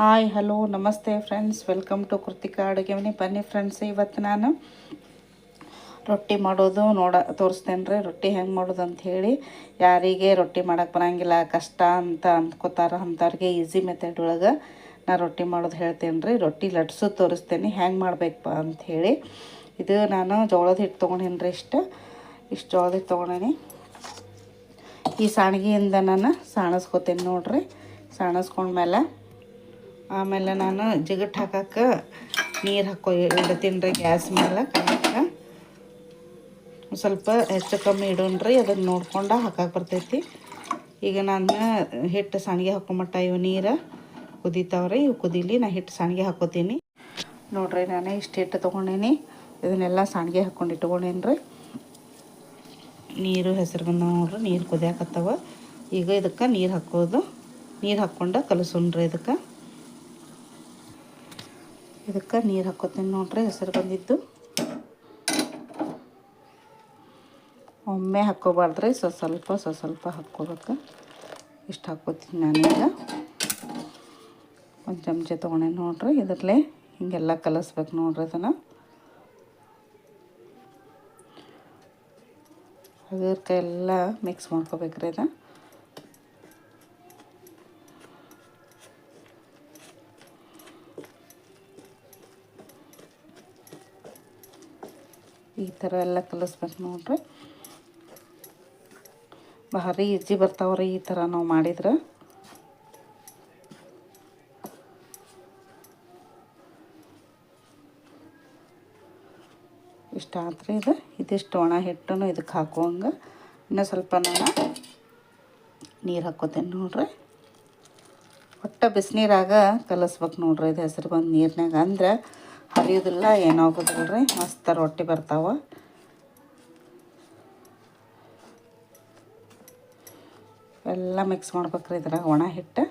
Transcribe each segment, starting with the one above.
Hi, hello, ನಮಸ್ತೆ friends welcome to Krithika ಅಡುಗೆ ಮನೆ ಬನ್ನಿ ಫ್ರೆಂಡ್ಸ್ ಇವತ್ತು ನಾನು ರೊಟ್ಟಿ ಮಾಡೋದು ನೋಡ, ತೋರಿಸ್ತೇನೆ ರೀ. ರೊಟ್ಟಿ ಹೆಂಗೆ ಮಾಡೋದು ಅಂತ ಹೇಳಿ. ಯಾರಿಗೆ ರೊಟ್ಟಿ ಮಾಡೋಕೆ ಬರಂಗಿಲ್ಲ, ಕಷ್ಟ ಅಂತ ಅಂದ್ಕೋತಾರ ಅಂಥವ್ರಿಗೆ ಈಸಿ ಮೆಥಡ್ ಒಳಗೆ ನಾ ರೊಟ್ಟಿ ಮಾಡೋದು ಹೇಳ್ತೇನೆ ರೀ. ರೊಟ್ಟಿ ಲಟ್ಸು ತೋರಿಸ್ತೇನೆ, ಹೆಂಗೆ ಮಾಡ್ಬೇಕು ಅಂತ ಹೇಳಿ. ಇದು ನಾನು ಜೋಳದ ಹಿಟ್ಟು ತೊಗೊಂಡೇನಿ ರೀ ಇಷ್ಟು. ಇಷ್ಟು ಜೋಳದ ಹಿಟ್ಟು ತೊಗೊಂಡೇನಿ. ಈ ಸಾಣಿಗೆಯಿಂದ ನಾನು ಸಾಣಿಸ್ಕೋತೇನೆ ನೋಡಿರಿ. ಸಾಣಿಸ್ಕೊಂಡ್ಮೇಲೆ ಆಮೇಲೆ ನಾನು ಜಿಗಟ್ ಹಾಕಕ್ಕೆ ನೀರು ಹಾಕೋ ಇಡ್ತೀನಿ ರೀ ಗ್ಯಾಸ್ ಮೇಲೆ ಕಾಯಕ್ಕೆ ಸ್ವಲ್ಪ ಹೆಚ್ಚು ಕಮ್ಮಿ ಇಡೋಣ್ರಿ ಅದನ್ನು ನೋಡ್ಕೊಂಡು ಹಾಕಕ್ಕೆ ಬರ್ತೈತಿ. ಈಗ ನಾನು ಹಿಟ್ಟು ಸಾಣಿಗೆ ಹಾಕೊಂಬಟ್ಟ ಇವು ನೀರು ಕುದೀತಾವ್ರಿ, ಇವು ಕುದೀಲಿ ನಾನು ಹಿಟ್ಟು ಸಾಣಿಗೆ ಹಾಕೋತೀನಿ. ನೋಡ್ರಿ ನಾನು ಇಷ್ಟು ಹಿಟ್ಟು ತೊಗೊಂಡೇನಿ, ಇದನ್ನೆಲ್ಲ ಸಾಣಿಗೆ ಹಾಕ್ಕೊಂಡು ಇಟ್ಕೊಂಡೇನಿ ರೀ ನೀರು ಹೆಸರು ಬಂದವ ನೋಡ್ರಿ, ನೀರು ಕುದಿಯಾಕತ್ತವ. ಈಗ ಇದಕ್ಕೆ ನೀರು ಹಾಕೋದು, ನೀರು ಹಾಕ್ಕೊಂಡು ಕಲಸೋಣ್ರಿ ಇದಕ್ಕೆ. ಇದಕ್ಕೆ ನೀರು ಹಾಕೋತೀನಿ ನೋಡ್ರಿ, ಹೆಸರು ಬಂದಿದ್ದು. ಒಮ್ಮೆ ಹಾಕ್ಕೋಬಾರ್ದ್ರಿ ಸ್ವ ಸ್ವಲ್ಪ ಸ್ವ ಸ್ವಲ್ಪ ಹಾಕ್ಕೋಬೇಕು. ಇಷ್ಟು ಹಾಕ್ಕೋತೀನಿ ನಾನೀಗ ಒಂದು ಚಮಚ ತೊಗೊಂಡೆ ನೋಡ್ರಿ, ಇದರಲ್ಲೇ ಹಿಂಗೆಲ್ಲ ಕಲಿಸ್ಬೇಕು ನೋಡ್ರಿ ಅದನ್ನು ಅದಕ್ಕೆ ಎಲ್ಲ ಮಿಕ್ಸ್ ಮಾಡ್ಕೋಬೇಕ್ರಿ ಇದು ಈ ಥರ ಎಲ್ಲ ಕಲಿಸ್ಬೇಕು ನೋಡ್ರಿ. ಭಾರಿ ಈಜಿ ಬರ್ತಾವ್ರಿ ಈ ಥರ ನಾವು ಮಾಡಿದ್ರೆ. ಇಷ್ಟ ಆತ್ರಿ ಇದು. ಇದಿಷ್ಟು ಒಣ ಹಿಟ್ಟನ್ನು ಇದಕ್ಕೆ ಹಾಕುವಂಗೆ. ಇನ್ನೂ ಸ್ವಲ್ಪ ನಾನು ನೀರು ಹಾಕೋತೇನೆ ನೋಡ್ರಿ. ಒಟ್ಟು ಬಿಸಿನೀರಾಗ ಕಲಿಸ್ಬೇಕು ನೋಡ್ರಿ ಇದು ಹೆಸರು ಬಂದು ನೀರಿನಾಗ ಅಂದ್ರೆ ಹರಿಯೋದಿಲ್ಲ. ಏನಾಗೋದಿಲ್ಲ ರೀ ಮಸ್ತ್ ರೊಟ್ಟಿ ಬರ್ತಾವೆ. ಎಲ್ಲ ಮಿಕ್ಸ್ ಮಾಡ್ಬೇಕ್ರಿ ಇದ್ರಾಗ ಒಣ ಹಿಟ್ಟು.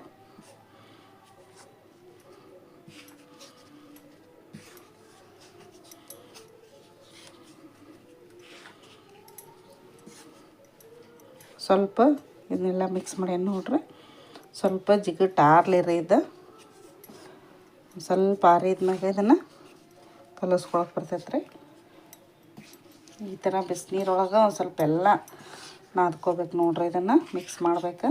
ಸ್ವಲ್ಪ ಇದನ್ನೆಲ್ಲ ಮಿಕ್ಸ್ ಮಾಡಿ ನೋಡ್ರಿ ಸ್ವಲ್ಪ ಜಿಗಟ್ ಆರ್ಲಿರಿ ಇದು. ಸ್ವಲ್ಪ ಆರಿದ್ಮ್ಯಾಗ ಇದನ್ನು ಕಲಸ್ಕೊಳಕ್ಕೆ ಬರ್ತೈತೆ ರೀ ಈ ಥರ ಬಿಸಿನೀರೊಳಗೆ ಒಂದು ಸ್ವಲ್ಪ ಎಲ್ಲ ನಾದ್ಕೋಬೇಕು ನೋಡ್ರಿ ಇದನ್ನು ಮಿಕ್ಸ್ ಮಾಡ್ಬೇಕು.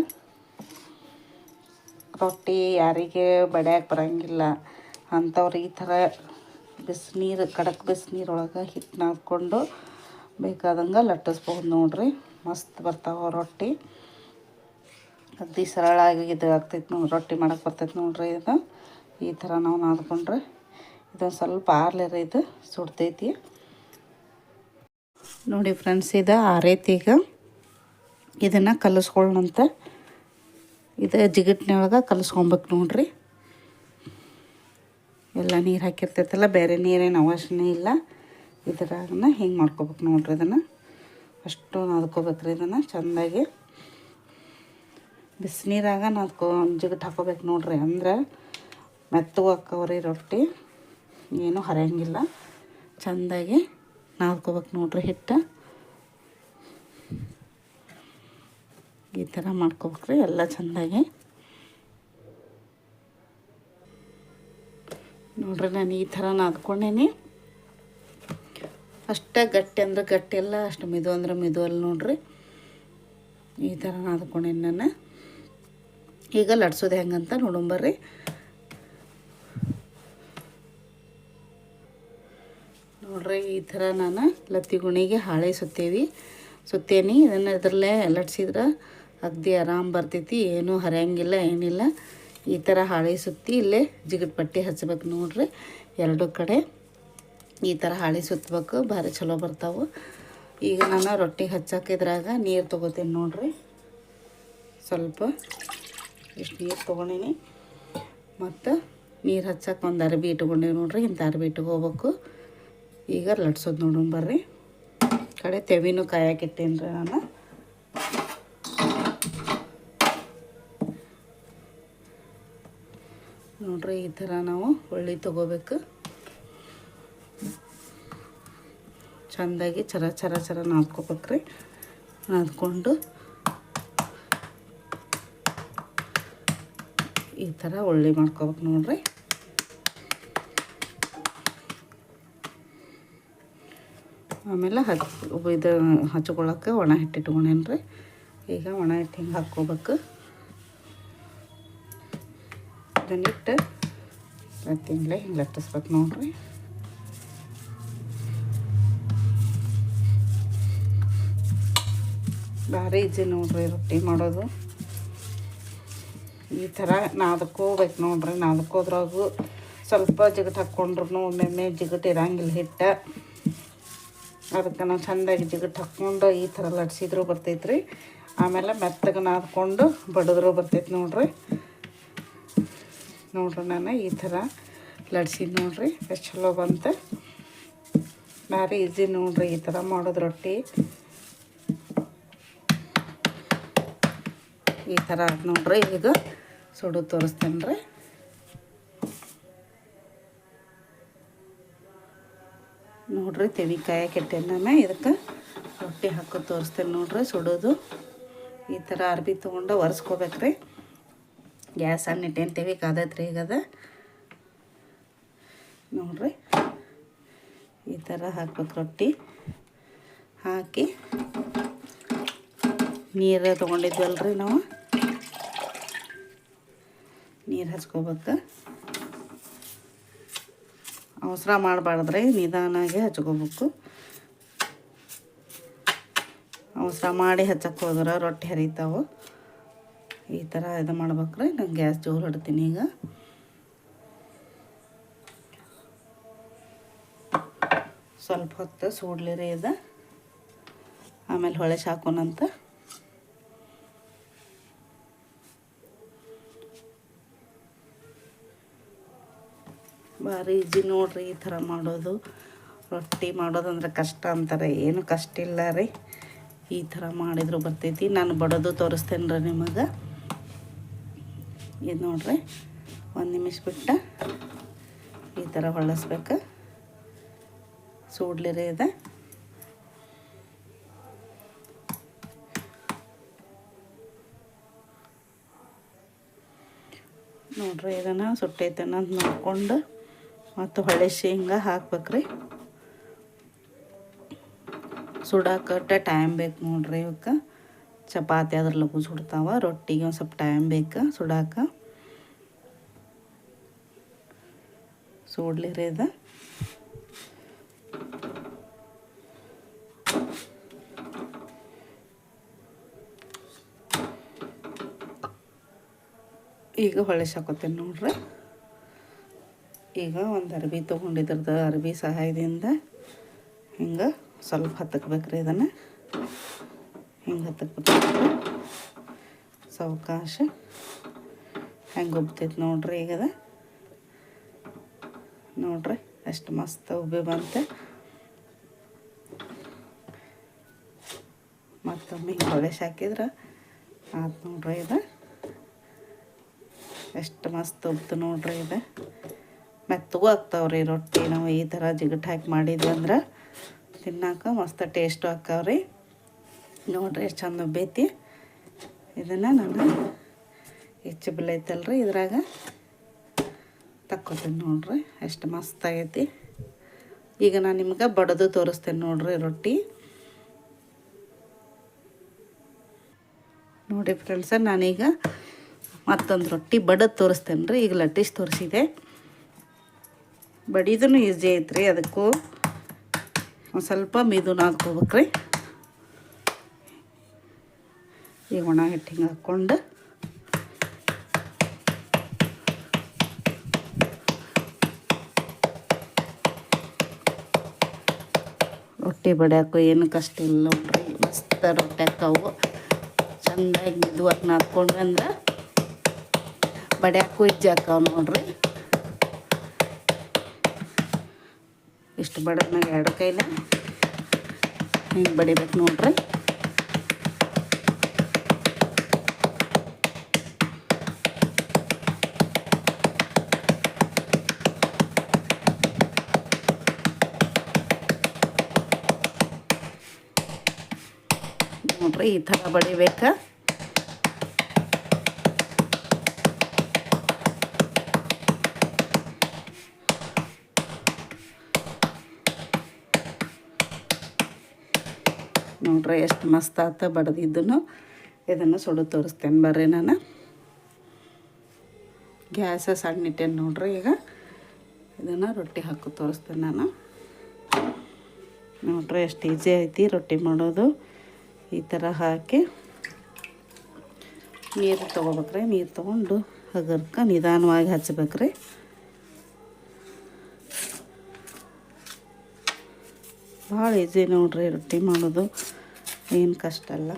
ರೊಟ್ಟಿ ಯಾರಿಗೆ ಬಡ್ಯಾಕೆ ಬರೋಂಗಿಲ್ಲ ಅಂಥವ್ರು ಈ ಥರ ಬಿಸಿನೀರು ಕಡಕ್ ಬಿಸಿನೀರೊಳಗೆ ಹಿಟ್ಟು ನಾದ್ಕೊಂಡು ಬೇಕಾದಂಗೆ ಲಟ್ಟಿಸ್ಬೋದು ನೋಡ್ರಿ. ಮಸ್ತ್ ಬರ್ತಾವೆ ರೊಟ್ಟಿ. ಅತಿ ಸರಳಾಗಿ ಇದು ಆಗ್ತೈತೆ ನೋಡಿ, ರೊಟ್ಟಿ ಮಾಡೋಕ್ಕೆ ಬರ್ತೈತೆ ನೋಡ್ರಿ ಇದು. ಈ ಥರ ನಾವು ನಾದ್ಕೊಂಡ್ರೆ. ಇದೊಂದು ಸ್ವಲ್ಪ ಆರ್ಲಿರ ಇದು ಸುಡ್ತೈತಿ. ನೋಡಿ ಫ್ರೆಂಡ್ಸ್ ಇದು ಆರೈತಿ ಈಗ ಇದನ್ನು ಕಲಿಸ್ಕೊಳ್ಳೋಣಂತ ಇದು ಜಿಗಟ್ನೊಳಗೆ ಕಲಿಸ್ಕೊಬೇಕು ನೋಡ್ರಿ. ಎಲ್ಲ ನೀರು ಹಾಕಿರ್ತೈತಲ್ಲ, ಬೇರೆ ನೀರೇನು ಅವಶ್ಯನೇ ಇಲ್ಲ. ಇದ್ರಾಗನ ಹಿಂಗೆ ಮಾಡ್ಕೊಬೇಕು ನೋಡ್ರಿ ಇದನ್ನು. ಅಷ್ಟು ನಾದ್ಕೋಬೇಕ್ರಿ ಇದನ್ನು ಚೆಂದಾಗಿ. ಬಿಸಿನೀರಾಗ ನಾದ್ಕೊ ಜಿಗಟ್ ಹಾಕೋಬೇಕು ನೋಡ್ರಿ ಅಂದ್ರೆ ಮೆತ್ತಗೆ ಹಾಕವ್ರಿ ರೊಟ್ಟಿ. ಏನೂ ಹರಿಯಂಗಿಲ್ಲ. ಚಂದಾಗಿ ನಾದ್ಕೋಬೇಕು ನೋಡ್ರಿ ಹಿಟ್ಟು. ಈ ಥರ ಮಾಡ್ಕೋಬೇಕ್ರಿ, ಎಲ್ಲ ಚಂದಾಗಿ. ನೋಡ್ರಿ ನಾನು ಈ ಥರ ನಾದ್ಕೊಂಡೇನಿ. ಅಷ್ಟೇ ಗಟ್ಟಿ ಅಂದ್ರೆ ಗಟ್ಟಿ ಅಲ್ಲ, ಅಷ್ಟು ಮಿದು ಅಂದ್ರೆ ಮಿದು ಅಲ್ಲ ನೋಡ್ರಿ. ಈ ಥರ ನಾದ್ಕೊಂಡೇನಿ ನಾನು. ಈಗ ಲಟ್ಸೋದು ಹೆಂಗಂತ ನೋಡಂಬರ್ರಿ ನೋಡ್ರಿ ಈ ಥರ ನಾನು ಲತ್ತಿ ಗುಣಿಗೆ ಹಾಳೆ ಸುತ್ತೇವಿ ಸುತ್ತೇನಿ, ಇದನ್ನು ಇದರಲ್ಲೇ ಲಟ್ಸಿದ್ರೆ ಅಗ್ದಿ ಆರಾಮ್ ಬರ್ತೈತಿ, ಏನೂ ಹರಿಯಂಗಿಲ್ಲ, ಏನಿಲ್ಲ. ಈ ಥರ ಹಾಳೆ ಸುತ್ತಿ ಇಲ್ಲೇ ಜಿಗಟ್ ಪಟ್ಟಿ ಹಚ್ಬೇಕು ನೋಡ್ರಿ, ಎರಡು ಕಡೆ. ಈ ಥರ ಹಾಳೆ ಸುತ್ತಬೇಕು ಭಾರಿ ಚಲೋ ಬರ್ತಾವೆ. ಈಗ ನಾನು ರೊಟ್ಟಿ ಹಚ್ಚಾಕಿದ್ರಾಗ ನೀರು ತೊಗೋತೀನಿ ನೋಡ್ರಿ. ಸ್ವಲ್ಪ ಇಷ್ಟು ನೀರು ತೊಗೊಂಡೀನಿ. ಮತ್ತು ನೀರು ಹಚ್ಚಕ್ಕೆ ಒಂದು ಅರ್ಬಿ ಇಟ್ಕೊಂಡೀವಿ ನೋಡ್ರಿ, ಇಂಥ ಅರ್ಬಿ ಇಟ್ಕೋಬೇಕು. ಈಗ ಲಟ್ಸೋದು ನೋಡೋಣ ಬರ್ರಿ. ಕಡೆ ತೆವಿನೂ ಕಾಯಕ್ಕಿಟ್ಟೇನಿ ರೀ ನಾನು. ನೋಡ್ರಿ ಈ ಥರ ನಾವು ಒಳ್ಳೆ ತೊಗೋಬೇಕು. ಚೆಂದಾಗಿ ಚರ ಚರ ಚರ ನಾದ್ಕೋಬೇಕ್ರಿ. ನಾದ್ಕೊಂಡು ಈ ಥರ ಒಳ್ಳೆ ಮಾಡ್ಕೋಬೇಕು ನೋಡ್ರಿ. ಆಮೇಲೆ ಹಚ್ ಇದು ಹಚ್ಕೊಳಕ್ಕೆ ಒಣ ಹಿಟ್ಟು ಇಟ್ಕೊಂಡೇನಿ ರೀ. ಈಗ ಒಣ ಹಿಟ್ಟು ಹಿಂಗೆ ಹಾಕ್ಕೋಬೇಕು. ಇದನ್ನಿಟ್ಟು ತಿಂಗಳೇ ಹಿಂಗೆ ಲಟ್ಟಿಸ್ಬೇಕು ನೋಡ್ರಿ. ಭಾರಿ ಈಜಿ ನೋಡ್ರಿ ರೊಟ್ಟಿ ಮಾಡೋದು. ಈ ಥರ ನಾದಕ್ಕೋಬೇಕು ನೋಡ್ರಿ ನಾದಕೋದ್ರಾಗು ಸ್ವಲ್ಪ ಜಿಗಟ್ ಹಾಕ್ಕೊಂಡ್ರು ಒಮ್ಮೊಮ್ಮೆ ಜಿಗಟ್ ಇರಂಗಿಲ್ಲ ಹಿಟ್ಟು. ಅದಕ್ಕೆ ನಾನು ಚೆಂದಾಗಿ ಜಿಗಟ್ ಹಾಕ್ಕೊಂಡು ಈ ಥರ ಲಟ್ಸಿದ್ರು ರೀ ಆಮೇಲೆ ಮೆತ್ತಗೆ ನಾದ್ಕೊಂಡು ಬಡಿದ್ರು ಬರ್ತೈತೆ ನೋಡ್ರಿ. ನೋಡ್ರಿ ನಾನು ಈ ಥರ ಲಡ್ಸಿದ್ ನೋಡ್ರಿ. ಎಷ್ಟು ಚಲೋ ಬಂತು. ಭಾರಿ ಈಸಿ ನೋಡ್ರಿ ಈ ಥರ ಮಾಡೋದು ರೊಟ್ಟಿ. ಈ ಥರ ನೋಡ್ರಿ ಈಗ ಸುಡು ತೋರಿಸ್ತೇನೆ ರೀ ನೋಡ್ರಿ ತೆವಿ ನಾನು ಇದಕ್ಕೆ ರೊಟ್ಟಿ ಹಾಕೋ ತೋರಿಸ್ತೇನೆ ನೋಡ್ರಿ, ಸುಡೋದು. ಈ ಥರ ಅರ್ಬಿ ತೊಗೊಂಡು ಒರೆಸ್ಕೋಬೇಕ್ರಿ. ಗ್ಯಾಸ್ ಅನ್ನ ಇಟ್ಟೇನು ತೆವಿ ಕಾದೈತ್ರಿ ಈಗ ಅದ. ನೋಡ್ರಿ, ಈ ಥರ ಹಾಕ್ಬೇಕು ರೊಟ್ಟಿ. ಹಾಕಿ ನೀರು ತೊಗೊಂಡಿದ್ವಲ್ರಿ ನಾವು. ನೀರು ಹಚ್ಕೋಬೇಕು. ಅವಸರ ಮಾಡಬಾರ್ದ್ರಿ, ನಿಧಾನಾಗೆ ಹಚ್ಕೋಬೇಕು. ಅವಸರ ಮಾಡಿ ಹಚ್ಚಕ್ಕೆ ಹೋದ್ರೆ ರೊಟ್ಟಿ ಹರಿತಾವೆ. ಈ ಥರ ಇದು ಮಾಡ್ಬೇಕ್ರಿ ನಾನು ಗ್ಯಾಸ್ ಜೋರು ಇಡ್ತೀನಿ ಈಗ. ಸ್ವಲ್ಪ ಹೊತ್ತು ಸೂಡ್ಲಿರಿ ಇದು. ಆಮೇಲೆ ಹೊಳೆ ಸಾಕೋಣಂತ. ಭಾರಿ ಈಜಿ ನೋಡ್ರಿ ಈ ಥರ ಮಾಡೋದು. ರೊಟ್ಟಿ ಮಾಡೋದಂದ್ರೆ ಕಷ್ಟ ಅಂತಾರೆ. ಏನು ಕಷ್ಟ ಇಲ್ಲ ರೀ. ಈ ಥರ ಮಾಡಿದ್ರು ಬರ್ತೈತಿ. ನಾನು ಬಡೋದು ತೋರಿಸ್ತೇನೆ ರೀ ನಿಮಗೆ. ಇದು ನೋಡ್ರಿ. ಒಂದು ನಿಮಿಷ ಬಿಟ್ಟು ಈ ಥರ ಹೊಳಸ್ಬೇಕು ಸೂಡ್ಲಿರಿ ಇದೆ. ನೋಡ್ರಿ ಇದನ್ನು ಸುಟ್ಟೈತೆ ಅಂತ ನೋಡ್ಕೊಂಡು ಮತ್ತು ಹೊಳೆ ಶೇಂಗಾ ಹಾಕ್ಬೇಕ್ರಿ. ಸುಡಾಕಟ್ಟ ಟೈಮ್ ಬೇಕು ನೋಡ್ರಿ ಇವಕ್ಕೆ. ಚಪಾತಿ ಅದ್ರ ಲಘು ಸುಡ್ತಾವ ರೊಟ್ಟಿಗೆ ಒಂದು ಸ್ವಲ್ಪ ಟೈಮ್ ಬೇಕು ಸುಡಾಕ. ಸುಡ್ಲಿರಿ ಇದು. ಈಗ ಹೊಳೆ ನೋಡ್ರಿ. ಈಗ ಒಂದು ಅರ್ಬಿ ತೊಗೊಂಡಿದ್ರದ್ದು ಅರ್ಬಿ ಸಹಾಯದಿಂದ ಹಿಂಗೆ ಸ್ವಲ್ಪ ಹತ್ತಕ್ಬೇಕ್ರಿ ಇದನ್ನು. ಹಿಂಗೆ ಹತ್ತಕ್ಬೇಕು ಸಾವಕಾಶ ಹೆಂಗೆ ಉಬ್ತೈತೆ ನೋಡ್ರಿ ಈಗ ಅದ ನೋಡ್ರಿ ಎಷ್ಟು ಮಸ್ತ್ ಉಬ್ಬಿ ಬಂತೆ. ಮತ್ತೊಮ್ಮೆ ಹೊಳೆಸಿ ಹಾಕಿದ್ರೆ ಆತು ನೋಡ್ರಿ ಇದು. ಎಷ್ಟು ಮಸ್ತ್ ಉಬ್ತು ನೋಡ್ರಿ ಇದು. ಮೆತ್ತಗೂ ಆಗ್ತಾವ್ರಿ ರೊಟ್ಟಿ. ನಾವು ಈ ಥರ ಜಿಗಟ್ ಹಾಕಿ ಮಾಡಿದ್ವಿ ಅಂದ್ರೆ ತಿನ್ನಾಕ ಮಸ್ತ್ ಟೇಸ್ಟು ಹಾಕಾವ್ರಿ ನೋಡ್ರಿ ಎಷ್ಟು ಚಂದ ಉಬ್ಬೈತಿ. ಇದನ್ನು ನಾನು ಹೆಚ್ಚು ಬಿಲ್ ಐತಲ್ರಿ ಇದ್ರಾಗ. ತಕ್ಕೊತೀನಿ ನೋಡ್ರಿ ಎಷ್ಟು ಮಸ್ತ್ ಆಗೈತಿ. ಈಗ ನಾನು ನಿಮ್ಗೆ ಬಡದು ತೋರಿಸ್ತೇನೆ ನೋಡ್ರಿ ರೊಟ್ಟಿ. ನೋಡಿ ಫ್ರೆಂಡ್ಸ ನಾನೀಗ ಮತ್ತೊಂದು ರೊಟ್ಟಿ ಬಡದು ತೋರಿಸ್ತೇನೆ ರೀ ಈಗ ಲಟ್ಟಿಸ್ ತೋರಿಸಿದೆ. ಬಡಿದೂ ಈಸಿ ಐತ್ರಿ ಅದಕ್ಕೂ. ಒಂದು ಸ್ವಲ್ಪ ಮಿದುನ ಹಾಕ್ಕೋಬೇಕ್ರಿ ಈಗ ಒಣ ಹಿಟ್ಟು ಹಿಂಗೆ ಹಾಕ್ಕೊಂಡು. ರೊಟ್ಟಿ ಬಡಿಯಾಕು ಏನು ಕಷ್ಟ ಇಲ್ಲ ನೋಡ್ರಿ. ಮಸ್ತ್ ರೊಟ್ಟಿ ಹಾಕವು ಚೆಂದಾಗಿ ಮಿದುವಾಗಿ ನಾದ್ಕೊಂಡ್ವಿ ಅಂದ್ರೆ ಬಡಿಯಾಕು ಇಜ್ಜಿ ಹಾಕವು ನೋಡ್ರಿ. ಇಷ್ಟು ಬಡದ್ನಾಗ ಎರಡು ಕೈಲ ಹಿಂಗೆ ಬಡಿಬೇಕು ನೋಡ್ರಿ. ನೋಡ್ರಿ ಈ ಥರ ಬಡಿಬೇಕಾ. ನೋಡ್ರಿ ಎಷ್ಟು ಮಸ್ತ್ ಆತ ಬಡ್ದಿದ್ದನು. ಇದನ್ನು ಸುಡು ತೋರಿಸ್ತೇನೆ ಬರ್ರಿ ನಾನು. ಗ್ಯಾಸ ಸಣ್ಣ ಇಟ್ಟೇನೆ ನೋಡ್ರಿ ಈಗ. ಇದನ್ನು ರೊಟ್ಟಿ ಹಾಕಿ ತೋರಿಸ್ತೇನೆ ನಾನು. ನೋಡ್ರಿ ಎಷ್ಟು ಈಜಿ ಐತಿ ರೊಟ್ಟಿ ಮಾಡೋದು. ಈ ಥರ ಹಾಕಿ ನೀರು ತೊಗೋಬೇಕ್ರಿ. ನೀರು ತೊಗೊಂಡು ಹಗರ್ಕ ನಿಧಾನವಾಗಿ ಹಚ್ಬೇಕ್ರಿ. ಭಾಳ ಈಜಿ ನೋಡ್ರಿ ರೊಟ್ಟಿ ಮಾಡೋದು. ಏನು ಕಷ್ಟ ಅಲ್ಲ.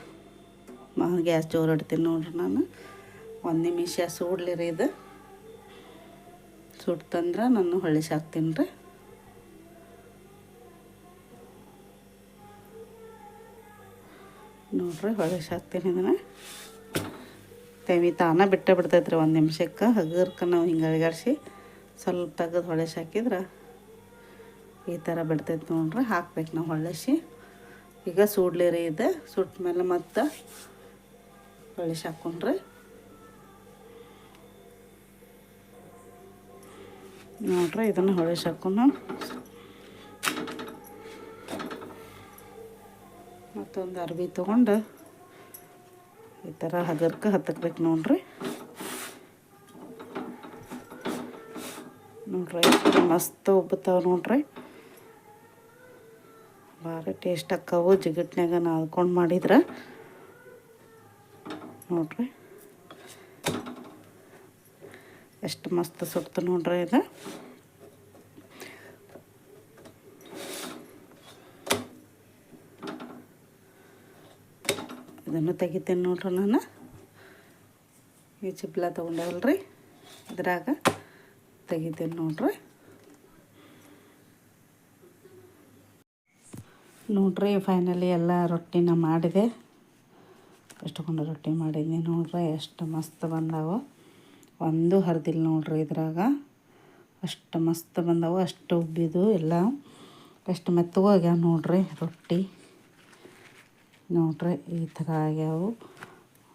ಗ್ಯಾಸ್ ಜೋರು ಇಡ್ತೀನಿ ನೋಡ್ರಿ ನಾನು. ಒಂದು ನಿಮಿಷ ಸುಡ್ಲಿರಿ ಇದು. ಸುಡ್ತಂದ್ರೆ ನಾನು ಹೊಳಿಸಿ ಹಾಕ್ತೀನಿ ರೀ. ನೋಡ್ರಿ ಹೊಳಿಸಿ ಹಾಕ್ತೀನಿ ಇದನ್ನು. ತೆವಿ ತಾನ ಬಿಟ್ಟೆ ಬಿಡ್ತೈತ್ರಿ ಒಂದು ನಿಮಿಷಕ್ಕೆ. ಹಗರ್ಕ ನಾವು ಹಿಂಗೆ ಅಳಿಗಾಡಿಸಿ ಸ್ವಲ್ಪ ತೆಗೆದು ಹೊಳೆಸಿ ಹಾಕಿದ್ರೆ ಈ ಥರ ಬಿಡ್ತೈತೆ ನೋಡ್ರಿ. ಹಾಕ್ಬೇಕು ನಾವು ಹೊಳೆಸಿ ಈಗ ಸೂಡ್ಲಿರಿ ಇದೆ. ಸುಟ್ಟ ಮೇಲೆ ಮತ್ತೆ ಹೊಳಿಸಿ ಹಾಕೊಂಡ್ರೆ ನೋಡ್ರಿ ಇದನ್ನು ಹೊಳಿಸಿ ಹಾಕೊಂಡು ಮತ್ತೊಂದು ಅರ್ಬಿ ತೊಗೊಂಡು ಈ ಥರ ಹಗರ್ಕ ಹತ್ತಕ್ಬೇಕು ನೋಡ್ರಿ. ನೋಡ್ರಿ ಮಸ್ತ್ ಒಬ್ಬತ್ತಾವ ನೋಡ್ರಿ. ಭಾರಿ ಟೇಸ್ಟ್ ಆಕ್ಕವು ಜಿಗಟ್ನ್ಯಾಗ ನಾದ್ಕೊಂಡು ಮಾಡಿದ್ರೆ. ನೋಡ್ರಿ. ಎಷ್ಟು ಮಸ್ತ್ ಸುಡ್ತು ನೋಡ್ರಿ ಇದು. ಇದನ್ನು ತೆಗಿತೇನೆ ನೋಡ್ರಿ ನಾನು. ಈ ಚಿಪ್ಲ ತೊಗೊಂಡೇವಲ್ರಿ ಇದ್ರಾಗ ತೆಗಿತೇನೆ ನೋಡ್ರಿ. ನೋಡ್ರಿ ಫೈನಲಿ ಎಲ್ಲ ರೊಟ್ಟಿನ ಮಾಡಿದೆ. ಎಷ್ಟುಕೊಂಡು ರೊಟ್ಟಿ ಮಾಡಿದ್ನಿ ನೋಡ್ರಿ, ಎಷ್ಟು ಮಸ್ತ್ ಬಂದಾವ. ಒಂದು ಹರಿದಿಲ್ಲ ನೋಡ್ರಿ ಇದ್ರಾಗ. ಅಷ್ಟು ಮಸ್ತ್ ಬಂದಾವ, ಅಷ್ಟು ಉಬ್ಬಿದು ಎಲ್ಲ. ಎಷ್ಟು ಮೆತ್ತಗೋಗ್ಯಾವ ನೋಡ್ರಿ ರೊಟ್ಟಿ. ನೋಡ್ರಿ, ಈ ಥರ ಆಗ್ಯಾವು.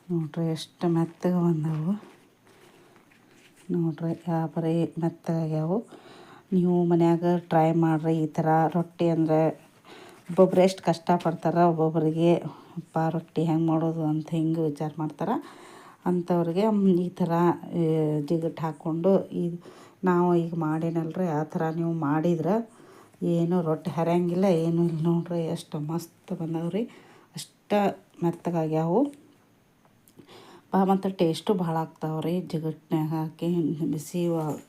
ನೋಡ್ರಿ, ಎಷ್ಟು ಮೆತ್ತಗೆ ಬಂದವು. ನೋಡ್ರಿ ಬರೀ ಮೆತ್ತಗಾಗ್ಯಾವು ನೀವು ಮನ್ಯಾಗ ಟ್ರೈ ಮಾಡಿರಿ ಈ ಥರ ರೊಟ್ಟಿ ಅಂದರೆ. ಒಬ್ಬೊಬ್ರು ಎಷ್ಟು ಕಷ್ಟಪಡ್ತಾರೆ ಒಬ್ಬೊಬ್ಬರಿಗೆ ಅಪ್ಪ ರೊಟ್ಟಿ ಹೆಂಗೆ ಮಾಡೋದು ಅಂತ ಹಿಂಗೆ ವಿಚಾರ ಮಾಡ್ತಾರೆ. ಅಂಥವ್ರಿಗೆ ಈ ಥರ ಜಿಗಟ್ ಹಾಕ್ಕೊಂಡು ಈ ನಾವು ಈಗ ಮಾಡೇನಲ್ರಿ, ಆ ಥರ ನೀವು ಮಾಡಿದ್ರೆ ಏನು ರೊಟ್ಟಿ ಹರಿಯಂಗಿಲ್ಲ, ಏನೂ ಇಲ್ಲ ನೋಡ್ರಿ ಎಷ್ಟು ಮಸ್ತ್ ಬಂದವ್ರಿ ಅಷ್ಟು ಮೆತ್ತಗಾಗ್ಯಾವು. ಬಾ, ಮತ್ತು ಟೇಸ್ಟು ಭಾಳ ಆಗ್ತಾವೆ ರೀ ಜಿಗಟ್ನ್ಯಾಗ ಹಾಕಿ ಬಿಸಿ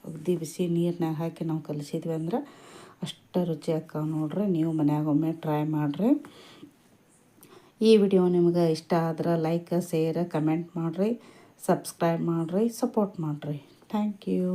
ಅಗ್ದಿ ಬಿಸಿ ನೀರ್ನಾಗ ಹಾಕಿ ನಾವು ಕಲಿಸಿದ್ವಿ ಅಂದ್ರೆ ಅಷ್ಟು ರುಚಿ ಆಕ್ಕಾವ ನೋಡ್ರಿ. ನೀವು ಮನ್ಯಾಗೊಮ್ಮೆ ಟ್ರೈ ಮಾಡಿರಿ. ಈ ವಿಡಿಯೋ ನಿಮ್ಗೆ ಇಷ್ಟ ಆದ್ರೆ ಲೈಕ್ ಶೇರ್ ಕಮೆಂಟ್ ಮಾಡಿರಿ. ಸಬ್ಸ್ಕ್ರೈಬ್ ಮಾಡಿರಿ. ಸಪೋರ್ಟ್ ಮಾಡಿರಿ. Thank you